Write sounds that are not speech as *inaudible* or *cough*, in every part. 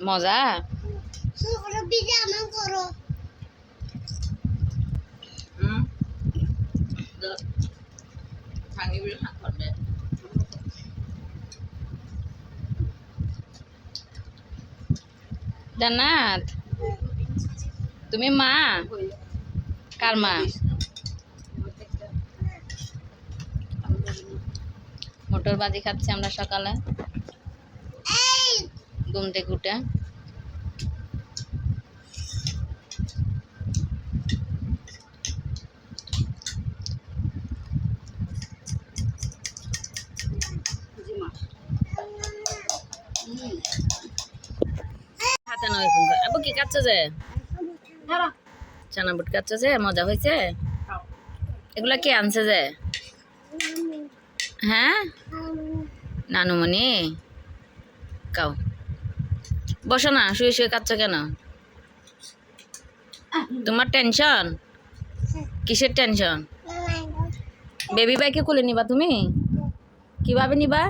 মজা? জান্নাত তুমি মা? কার মা? মোটর বাজি খাচ্ছি আমরা সকালে। ঘুম থেকে উঠে। হাতে নয় ফোন করে। আবু কি কাটছে যে? চানা বুট কাটছে যে মজা হয়েছে? এগুলা কে আনছে যে? হ্যাঁ? নানুমণি? কাও বসো না, শুয়ে শুয়ে কাচ্ছ কেন? তোমার টেনশন কিসের টেনশন বেবি বাইকে কোলে নিবা তুমি? কীভাবে নিবা?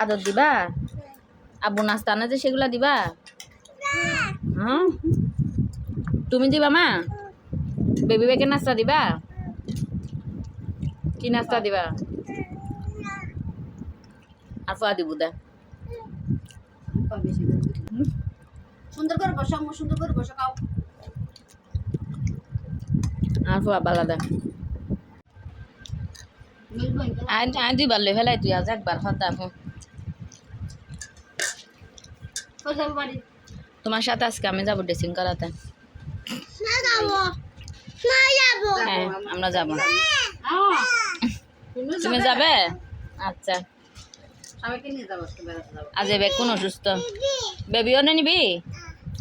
আদর দিবা? আব্বু নাস্তা আনা যে সেগুলা দিবা? হ্যাঁ তুমি দিবা মা? বেবি বাইকে নাস্তা দিবা? কি নাস্তা দিবা? আর ফুয়া দিব, দা। সুন্দর করে বসো আম্মু সুন্দর করে বসো খাও আর ফুয়া বালা দুইবার ফেলাই তুই আজ একবার তোমার সাথে আজকে আমি যাব ড্রেসিং করাতে না যাব না যাব। আমরা যাব। হ্যাঁ তুমি যাবে? আচ্ছা। আজ এবার কোন অসুস্থ? বেবিও নে নিবি?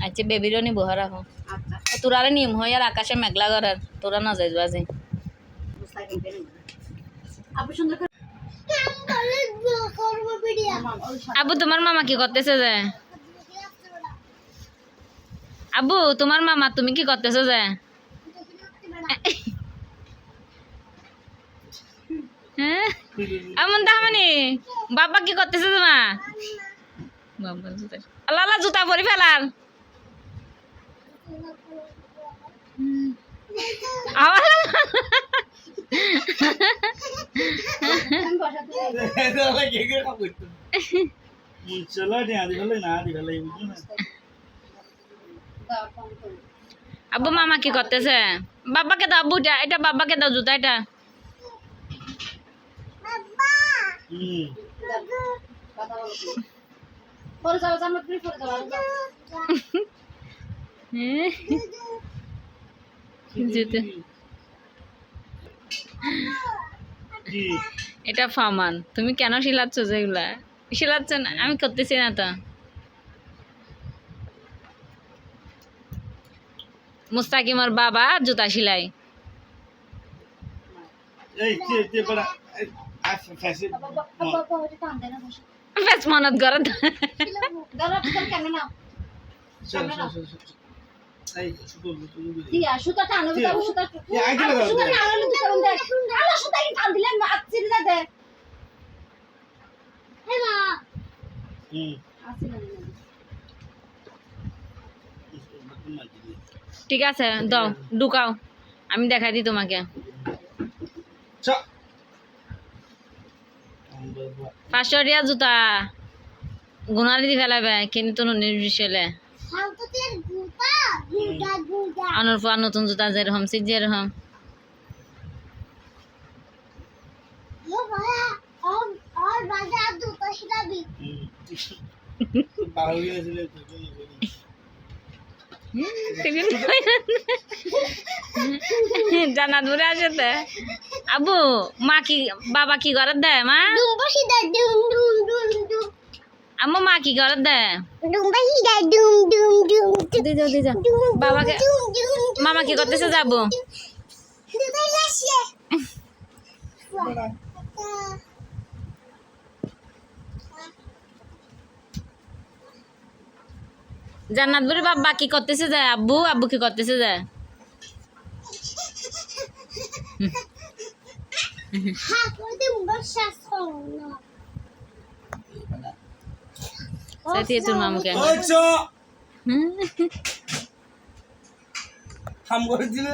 আচ্ছা বেবিরও নিবো হরা হো আচ্ছা। তোরারে নিম হয় আর আকাশে মেঘলা করার তোরা না করব ভিডিও আবু তোমার মামা কি করতেছে যে? আবু তোমার মামা তুমি কি করতেছো যে হ্যাঁ এমন দামানি বাবা কি করতেছে তোমার বাবা জুতা। আল্লাহ আল্লাহ জুতা পরি ফেলার। আব্বু মামা কি করতেছে? বাবাকে দাও বুটা এটা বাবাকে দাও জুতা এটা হুম কথা বলো তুমি। পরে যাব জানো তুমি পরে যাব আমি যাব। হ্যাঁ? জুতা এটা ফামান। তুমি কেন শিলাচ্ছ যেগুলা শিলাচ্ছ না আমি করতেছি না তো। মুস্তাকিমর বাবা জুতা সিলাই। মনত না। *laughs* ঠিক আছে দাও ঢুকাও। আমি দেখাই দিই তোমাকে। চ পাঁচশো জুতা। গুণালি দি ফেলাবে কিন্তু নির্বিশলে আনোর পর নতুন জুতা যেরকম সিট যেরকম ও ভায়া গিয়েছিল জানাত বলে আসতে আবু মা কি বাবা কি করে দেয় মা? ডুম মা কি করে দি বাবাকে মামা কি করতেছে যাব? *laughs* জান্নাত বুড়ি বাবা কি করতেছে যায় আব্বু আব্বু কি করতেছে যায় *laughs* হ্যাঁ তোর মামুকে। হুম। করে দিলে